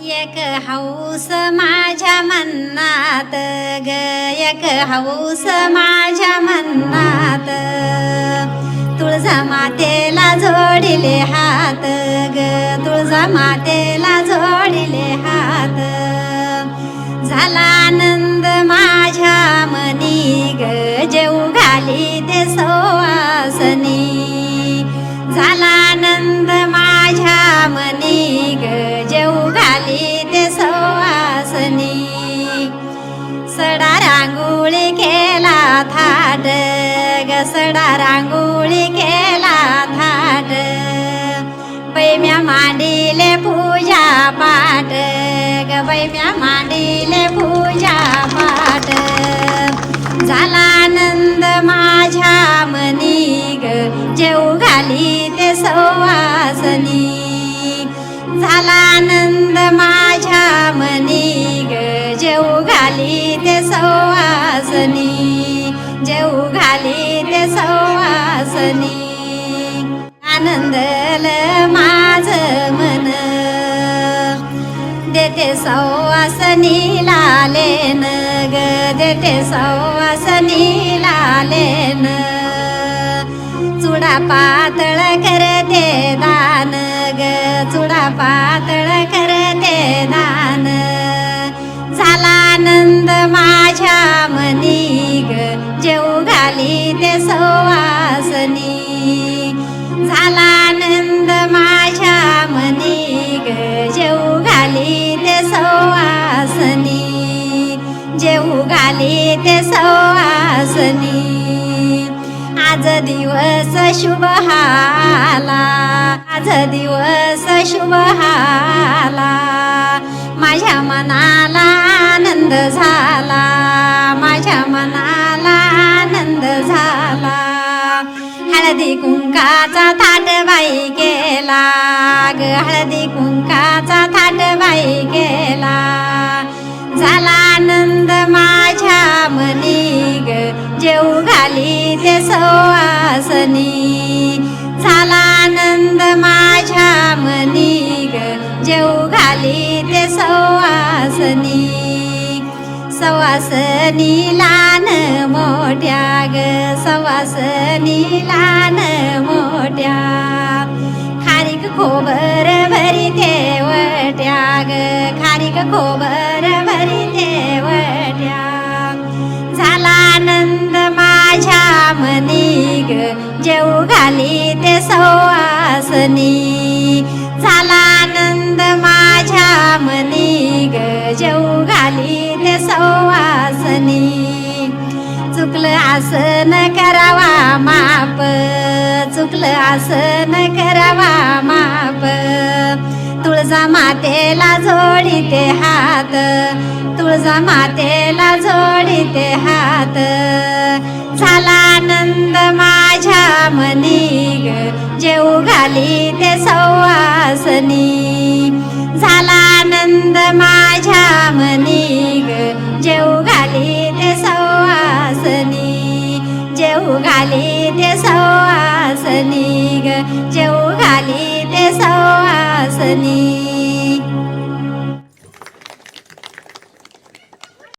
एक हौस माझ्या मनात ग एक हौस माझ्या मन्नात तुळजा मातेला जोडिले हात ग तुळजा मातेला जोडिले हात. झाला आनंद माझ्या मनी ग जेऊ घाली ते सवासनी. झाला आनंद माझ्या मनी ग घाली ते सवासनी. सडा रांगोळी केला थाट ग सडा रांगोळी केला थाट. बैम्या मांडीले पूजा पाठ ग बैम्या मांडीले पूजा पाठ. झाला आनंद माझ्या मनी ग जेऊ घाली ते सवासनी. झाला आनंद माझ्या मनी ग. जेऊ घाली ते सवासनी. जेऊ घाली ते सवासनी. आनंदल माझ मन. देते सवासनी लालेन ग. देते सवासनी लालेन. चुडा पातळ करते दान ग. चुडा पातळ करते दान. झाला आनंद माझ्या मनी ग. जेऊ घाली ते सवासनी. झाला आनंद माझ्या मनी ग. जेऊ घाली ते सवासनी. जेऊ घाली ते सवासनी. आज दिवस शुभ हाला आज दिवस शुभ हाला माझ्या मनाला आनंद झाला. माझ्या मनाला आनंद झाला. हळदी कुंकाचा थाट बाई केला. ग हळदी कुंकाचा थाट मनी। झाला आनंद माझ्या मनी ग। जेऊ घाली ते सवासनी। सवासनी लान मोठ्या ग। सवासनी लान मोठ्या। खारीक खोबर भरी ठेवट्या ग। खारीक खोबर मनी झाला आनंद माझ्या मनी ग घाली ते सवासनी चुकलं आसन करावा माप चुकलं आसन करावा माप. तुळजा मातेला जोडीते हात तुळजा मातेला जोडीते हात. झाली घाली ते सवासनी झाला आनंद माझ्या मनी ग. जेऊ घाली ते सवासनी जेऊ घाली ते सवासनी ग. जेऊ घाली ते सवासनी